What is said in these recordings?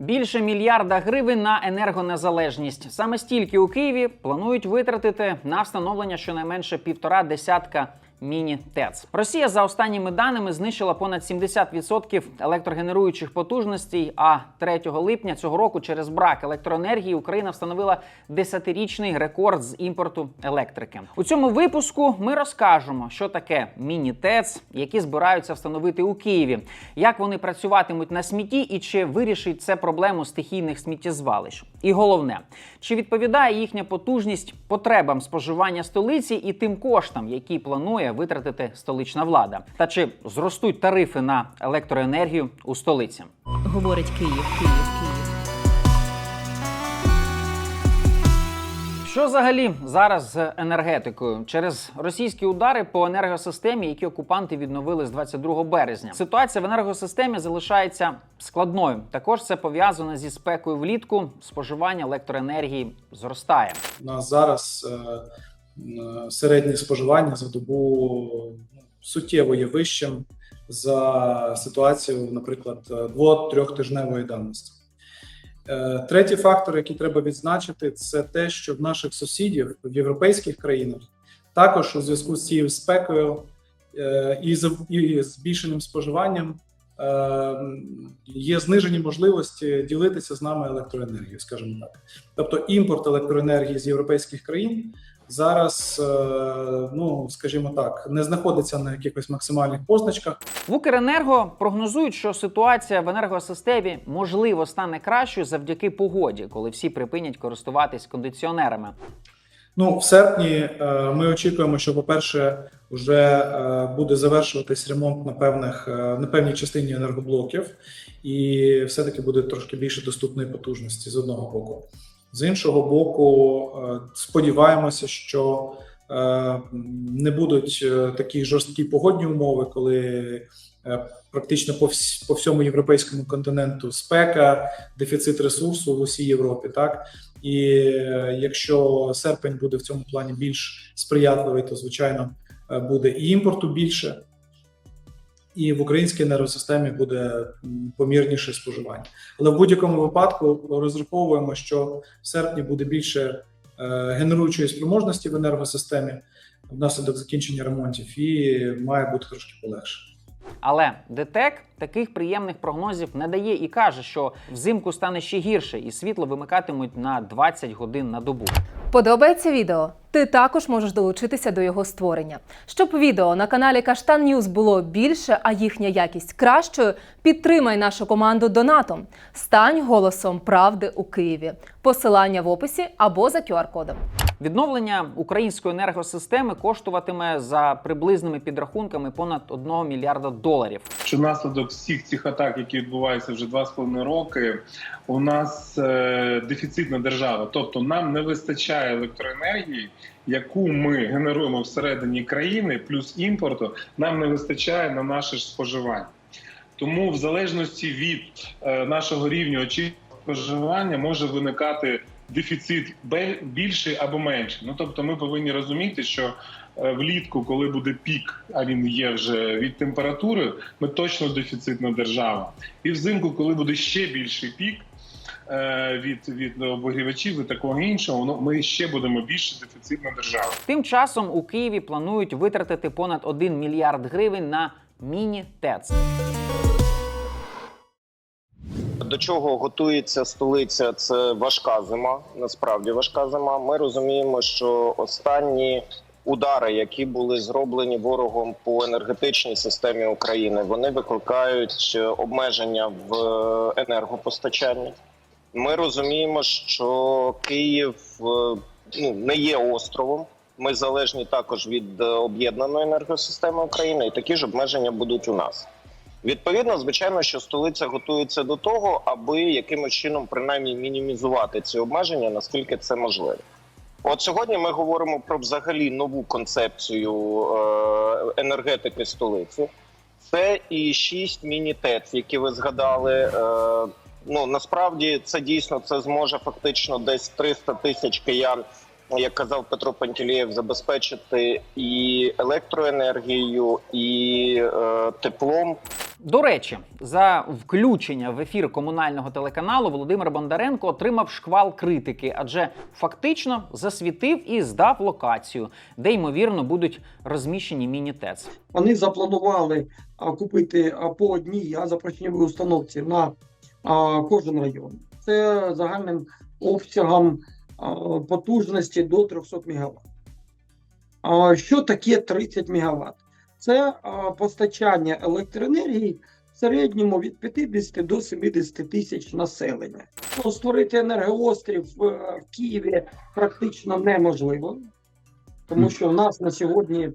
Більше мільярда гривень на енергонезалежність. Саме стільки у Києві планують витратити на встановлення щонайменше півтора десятка. Міні-ТЕЦ. Росія за останніми даними знищила понад 70% електрогенеруючих потужностей. А 3 липня цього року через брак електроенергії Україна встановила 10-річний рекорд з імпорту електрики. У цьому випуску ми розкажемо, що таке міні-ТЕЦ, які збираються встановити у Києві, як вони працюватимуть на смітті і чи вирішить це проблему стихійних сміттєзвалищ. І головне, чи відповідає їхня потужність потребам споживання столиці і тим коштам, які планує витратити столична влада, та чи зростуть тарифи на електроенергію у столиці? Говорить Київ, Київ, Київ. Що взагалі зараз з енергетикою через російські удари по енергосистемі, які окупанти відновили з 22 березня? Ситуація в енергосистемі залишається складною. Також це пов'язано зі спекою влітку. Споживання електроенергії зростає. У нас зараз е, середнє споживання за добу ну, суттєво є вищим за ситуацію, наприклад, двох-трьох тижневої давності. Е, Третій фактор, який треба відзначити, це те, що в наших сусідів в європейських країнах також у зв'язку з цією спекою е, і збільшеним споживанням е, є знижені можливості ділитися з нами електроенергією, скажімо так. Тобто імпорт електроенергії з європейських країн зараз, е, ну скажімо так, не знаходиться на якихось максимальних позначках. В Укренерго прогнозують, що ситуація в енергосистемі можливо стане кращою завдяки погоді, коли всі припинять користуватись кондиціонерами. Ну, в серпні е, ми очікуємо, що, по-перше, вже е, буде завершуватись ремонт на певних на певній частині енергоблоків, і все-таки буде трошки більше доступної потужності з одного боку. З іншого боку, е, сподіваємося, що е, не будуть е, такі жорсткі погодні умови, коли практично по, по всьому європейському континенту спека, дефіцит ресурсу в усій Європі, так? І якщо серпень буде в цьому плані більш сприятливий, то звичайно буде і імпорту більше, і в українській енергосистемі буде помірніше споживання. Але в будь-якому випадку розраховуємо, що в серпні буде більше е, генеруючої спроможності в енергосистемі внаслідок закінчення ремонтів, і має бути трошки полегше. Але ДТЕК таких приємних прогнозів не дає і каже, що взимку стане ще гірше, і світло вимикатимуть на 20 годин на добу. Подобається відео? Ти також можеш долучитися до його створення. Щоб відео на каналі Каштан Ньюз було більше, а їхня якість кращою, підтримай нашу команду донатом. Стань голосом правди у Києві. Посилання в описі або за QR-кодом. Відновлення української енергосистеми коштуватиме за приблизними підрахунками понад 1 мільярда доларів. що внаслідок всіх цих атак, які відбуваються вже два з половиною роки, у нас е, дефіцитна держава. Тобто нам не вистачає електроенергії, яку ми генеруємо всередині країни, плюс імпорту, нам не вистачає на наше ж споживання. Тому, в залежності від е, нашого рівня очікування споживання, може виникати дефіцит більший або менший. Ну тобто, ми повинні розуміти, що влітку, коли буде пік, а він є вже від температури, ми точно дефіцитна держава. І взимку, коли буде ще більший пік е, від, від обогрівачів і такого іншого, ну, ми ще будемо більше дефіцитна держава. Тим часом у Києві планують витратити понад 1 мільярд гривень на міні-ТЕЦ. До чого готується столиця? Це важка зима. Насправді важка зима. Ми розуміємо, що останні удари, які були зроблені ворогом по енергетичній системі України, вони викликають е, обмеження в е, енергопостачанні. Ми розуміємо, що Київ е, ну не є островом. Ми залежні також від об'єднаної енергосистеми України, і такі ж обмеження будуть у нас. Відповідно, звичайно, що столиця готується до того, аби якимось чином принаймні мінімізувати ці обмеження, наскільки це можливо. От сьогодні ми говоримо про взагалі нову концепцію е, енергетики столиці. Це і шість міні-ТЕЦ, які ви згадали. Е, ну насправді це дійсно це зможе фактично десь 300 тисяч киян, як казав Петро Пантелєєв, забезпечити і електроенергією, і е, теплом. До речі, за включення в ефір комунального телеканалу Володимир Бондаренко отримав шквал критики, адже фактично засвітив і здав локацію, де ймовірно будуть розміщені міні-ТЕЦ. Вони запланували купити по одній газопоршневій установці на кожен район. Це загальним обсягом потужності до 300 МВт. Що таке 30 МВт? Це постачання електроенергії в середньому від 50 до 70 тисяч населення. Ну, Створити енергоострів в, в Києві практично неможливо, тому що в нас на сьогодні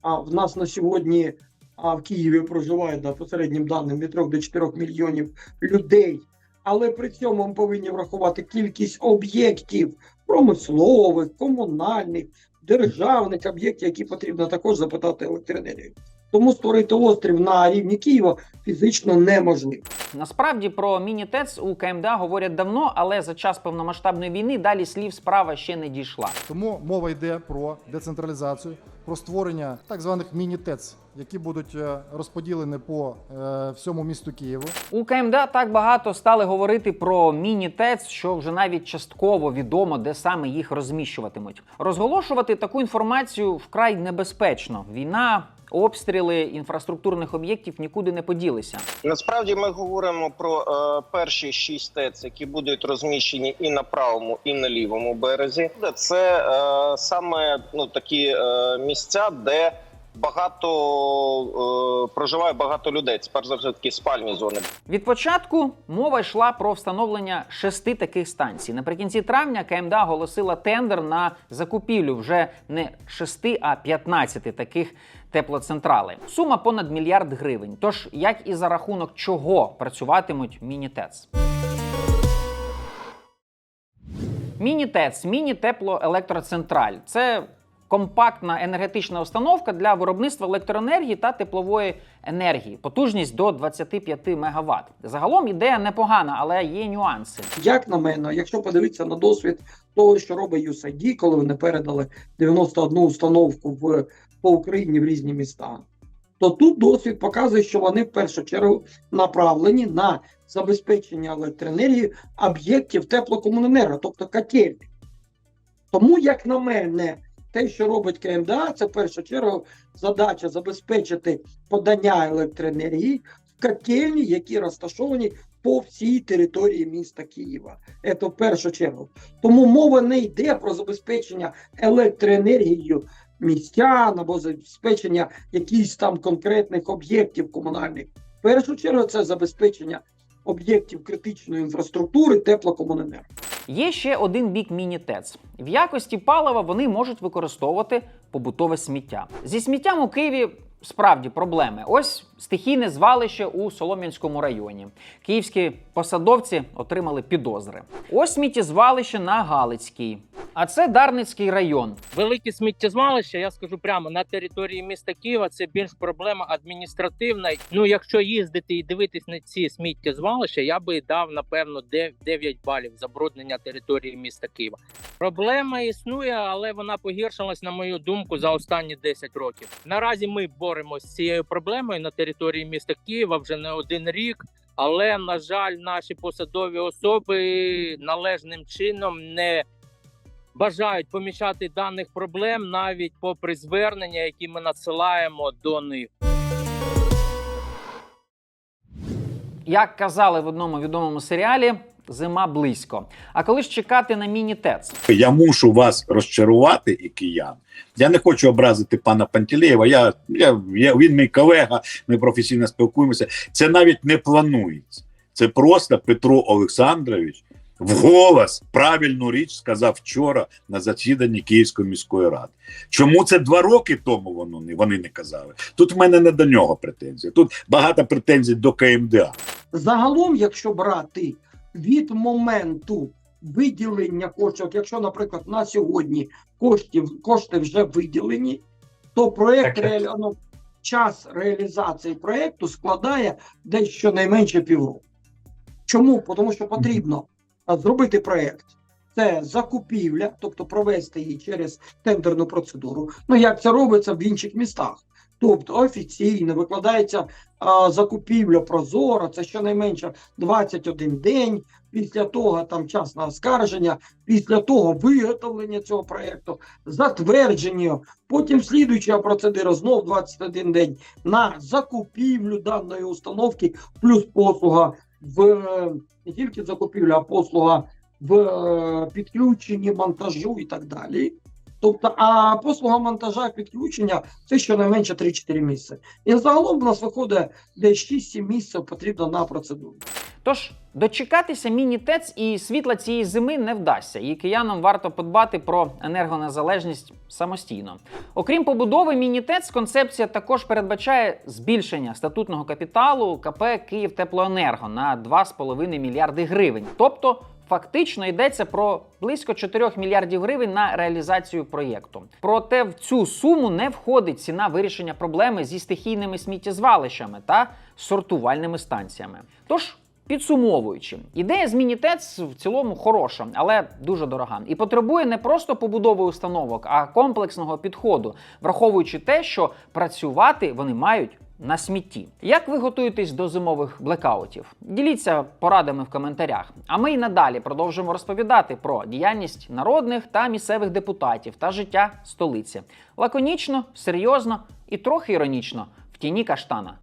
а в нас на сьогодні а в Києві проживає да, по середнім даним від 3 до 4 мільйонів людей. Але при цьому ми повинні врахувати кількість об'єктів промислових, комунальних, державних об'єктів, які потрібно також запитати електроенергію. Тому створити острів на рівні Києва фізично неможливо. Насправді про міні-ТЕЦ у КМДА говорять давно, але за час повномасштабної війни далі слів справа ще не дійшла. Тому мова йде про децентралізацію, про створення так званих міні-ТЕЦ, які будуть е, розподілені по е, всьому місту Києву. У КМДА так багато стали говорити про міні-ТЕЦ, що вже навіть частково відомо, де саме їх розміщуватимуть. Розголошувати таку інформацію вкрай небезпечно. Війна, обстріли інфраструктурних об'єктів нікуди не поділися. Насправді ми говоримо про е, перші шість ТЕЦ, які будуть розміщені і на правому, і на лівому березі. Це е, саме ну такі е, місця, де багато е, проживає багато людей. Це перш за все такі спальні зони. Від початку мова йшла про встановлення шести таких станцій. Наприкінці травня КМДА оголосила тендер на закупівлю вже не шести, а 15 таких теплоцентралей. Сума понад мільярд гривень. Тож як і за рахунок чого працюватимуть міні-ТЕЦ? Міні-ТЕЦ, міні-теплоелектроцентраль. Це компактна енергетична установка для виробництва електроенергії та теплової енергії. Потужність до 25 МВт. Загалом ідея непогана, але є нюанси. Як на мене, якщо подивитися на досвід того, що робить USAID, коли вони передали 91 установку в, по Україні в різні міста, то тут досвід показує, що вони в першу чергу направлені на забезпечення електроенергії об'єктів теплокомуненерго, тобто котельні. Тому, як на мене, те, що робить КМДА, це в першу чергу задача забезпечити подання електроенергії в котельні, які розташовані по всій території міста Києва. Це в першу чергу. Тому мова не йде про забезпечення електроенергією містян або забезпечення якихось там конкретних об'єктів комунальних. В першу чергу це забезпечення об'єктів критичної інфраструктури теплокомуненерго. Є ще один бік міні-ТЕЦ. В якості палива вони можуть використовувати побутове сміття. Зі сміттям у Києві справді проблеми. Ось стихійне звалище у Солом'янському районі. Київські посадовці отримали підозри. Ось сміттєзвалище на Галицькій. А це Дарницький район. Велике сміттєзвалище, я скажу прямо на території міста Києва. Це більш проблема адміністративна. Ну, якщо їздити і дивитись на ці сміттєзвалища, я би дав напевно 9 балів забруднення території міста Києва. Проблема існує, але вона погіршилась, на мою думку, за останні 10 років. Наразі ми боремося з цією проблемою на території міста Києва вже не один рік. Але на жаль, наші посадові особи належним чином не бажають помічати даних проблем навіть попри звернення, які ми надсилаємо до них. Як казали в одному відомому серіалі, зима близько. А коли ж чекати на міні-ТЕЦ? Я мушу вас розчарувати і киян. Я не хочу образити пана Пантелеєва. Я, я, я, він мій колега, ми професійно спілкуємося. Це навіть не планується. Це просто Петро Олександрович вголос правильну річ сказав вчора на засіданні Київської міської ради. Чому це два роки тому воно не вони не казали? Тут в мене не до нього претензії. Тут багато претензій до КМДА. Загалом, якщо брати від моменту виділення коштів, якщо, наприклад, на сьогодні коштів, кошти вже виділені, то проект реалі... ну, час реалізації проекту складає десь щонайменше півроку. Чому? Тому що потрібно зробити проект. Це закупівля, тобто провести її через тендерну процедуру. Ну як це робиться в інших містах? Тобто офіційно викладається а, закупівля прозоро, це щонайменше 21 день. Після того там час на оскарження, після того виготовлення цього проекту, затвердження, потім слідуюча процедура знов 21 день на закупівлю даної установки, плюс послуга в не тільки закупівля, а послуга в е, підключенні, монтажу і так далі. Тобто, а послуга монтажа підключення це щонайменше 3-4 місяці. І загалом в нас виходить десь 6-7 місяців потрібно на процедуру. Тож дочекатися міні-ТЕЦ і світла цієї зими не вдасться, і киянам варто подбати про енергонезалежність самостійно. Окрім побудови міні-ТЕЦ, концепція також передбачає збільшення статутного капіталу КП «Київтеплоенерго» на 2,5 мільярди гривень. Тобто Фактично йдеться про близько 4 мільярдів гривень на реалізацію проєкту. Проте в цю суму не входить ціна вирішення проблеми зі стихійними сміттєзвалищами та сортувальними станціями. Тож Підсумовуючи, ідея з міні-ТЕЦ в цілому хороша, але дуже дорога. І потребує не просто побудови установок, а комплексного підходу, враховуючи те, що працювати вони мають на смітті. Як ви готуєтесь до зимових блекаутів? Діліться порадами в коментарях. А ми й надалі продовжимо розповідати про діяльність народних та місцевих депутатів та життя столиці. Лаконічно, серйозно і трохи іронічно в тіні каштана.